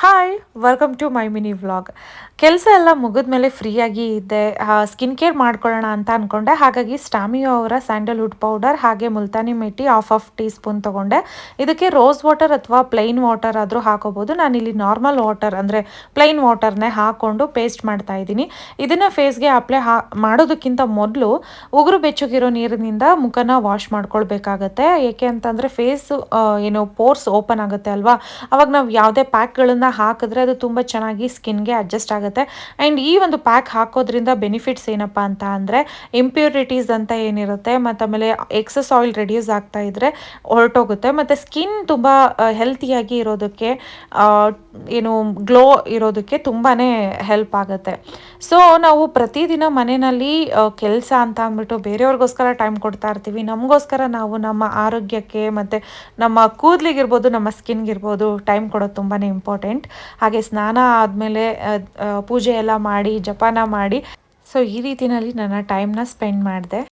Hi welcome to my mini vlog ಕೆಲಸ ಎಲ್ಲ ಮುಗಿದ ಮೇಲೆ ಫ್ರೀಯಾಗಿ ಇದ್ದೆ. ಸ್ಕಿನ್ ಕೇರ್ ಮಾಡ್ಕೊಳ್ಳೋಣ ಅಂತ ಅಂದ್ಕೊಂಡೆ ಹಾಗಾಗಿ ಸ್ಟಾಮಿಯೋ ಅವರ ಸ್ಯಾಂಡಲ್ವುಡ್ ಪೌಡರ್ ಹಾಗೆ ಮುಲ್ತಾನಿ ಮೆಟ್ಟಿ ಆಫ್ ಆಫ್ ಟೀ ಸ್ಪೂನ್ ತೊಗೊಂಡೆ. ಇದಕ್ಕೆ ರೋಸ್ ವಾಟರ್ ಅಥವಾ ಪ್ಲೈನ್ ವಾಟರ್ ಆದರೂ ಹಾಕೋಬೋದು. ನಾನಿಲ್ಲಿ ನಾರ್ಮಲ್ ವಾಟರ್ ಅಂದರೆ ಪ್ಲೈನ್ ವಾಟರ್ನೇ ಹಾಕ್ಕೊಂಡು ಪೇಸ್ಟ್ ಮಾಡ್ತಾ ಇದ್ದೀನಿ. ಇದನ್ನು ಫೇಸ್ಗೆ ಅಪ್ಲೈ ಹಾ, ಮಾಡೋದಕ್ಕಿಂತ ಮೊದಲು ಉಗುರು ಬೆಚ್ಚಗಿರೋ ನೀರಿನಿಂದ ಮುಖನ ವಾಶ್ ಮಾಡ್ಕೊಳ್ಬೇಕಾಗತ್ತೆ. ಏಕೆ ಅಂತಂದರೆ ಫೇಸ್ ಏನು ಪೋರ್ಸ್ ಓಪನ್ ಆಗುತ್ತೆ ಅಲ್ವಾ? ಅವಾಗ ನಾವು ಯಾವುದೇ ಪ್ಯಾಕ್ಗಳನ್ನು ಹಾಕಿದ್ರೆ ಅದು ತುಂಬ ಚೆನ್ನಾಗಿ ಸ್ಕಿನ್ಗೆ ಅಡ್ಜಸ್ಟ್ ಆಗುತ್ತೆ. ಆ್ಯಂಡ್ ಈ ಒಂದು ಪ್ಯಾಕ್ ಹಾಕೋದ್ರಿಂದ ಬೆನಿಫಿಟ್ಸ್ ಏನಪ್ಪ ಅಂತ ಅಂದರೆ ಇಂಪ್ಯೂರಿಟೀಸ್ ಅಂತ ಏನಿರುತ್ತೆ, ಮತ್ತು ಆಮೇಲೆ ಎಕ್ಸಸ್ ಆಯಿಲ್ ರೆಡ್ಯೂಸ್ ಆಗ್ತಾ ಇದ್ದರೆ ಹೊರಟೋಗುತ್ತೆ. ಮತ್ತು ಸ್ಕಿನ್ ತುಂಬ ಹೆಲ್ತಿಯಾಗಿ ಇರೋದಕ್ಕೆ ಏನು ಗ್ಲೋ ಇರೋದಕ್ಕೆ ತುಂಬಾ ಹೆಲ್ಪ್ ಆಗುತ್ತೆ. ಸೊ ನಾವು ಪ್ರತಿದಿನ ಮನೆಯಲ್ಲಿ ಕೆಲಸ ಅಂತ ಅಂದ್ಬಿಟ್ಟು ಬೇರೆಯವ್ರಿಗೋಸ್ಕರ ಟೈಮ್ ಕೊಡ್ತಾ ಇರ್ತೀವಿ. ನಮಗೋಸ್ಕರ ನಾವು ನಮ್ಮ ಆರೋಗ್ಯಕ್ಕೆ ಮತ್ತು ನಮ್ಮ ಕೂದಲಿಗಿರ್ಬೋದು, ನಮ್ಮ ಸ್ಕಿನ್ಗಿರ್ಬೋದು ಟೈಮ್ ಕೊಡೋದು ತುಂಬಾ ಇಂಪಾರ್ಟೆಂಟ್ ಹಾಗೆ ಸ್ನಾನ ಆದಮೇಲೆ ಪೂಜೆ ಎಲ್ಲ ಮಾಡಿ, ಜಪಾನ ಮಾಡಿ. ಸೊ ಈ ರೀತಿಯಲ್ಲಿ ನನ್ನ ಟೈಮ್ನ ಸ್ಪೆಂಡ್ ಮಾಡಿದೆ.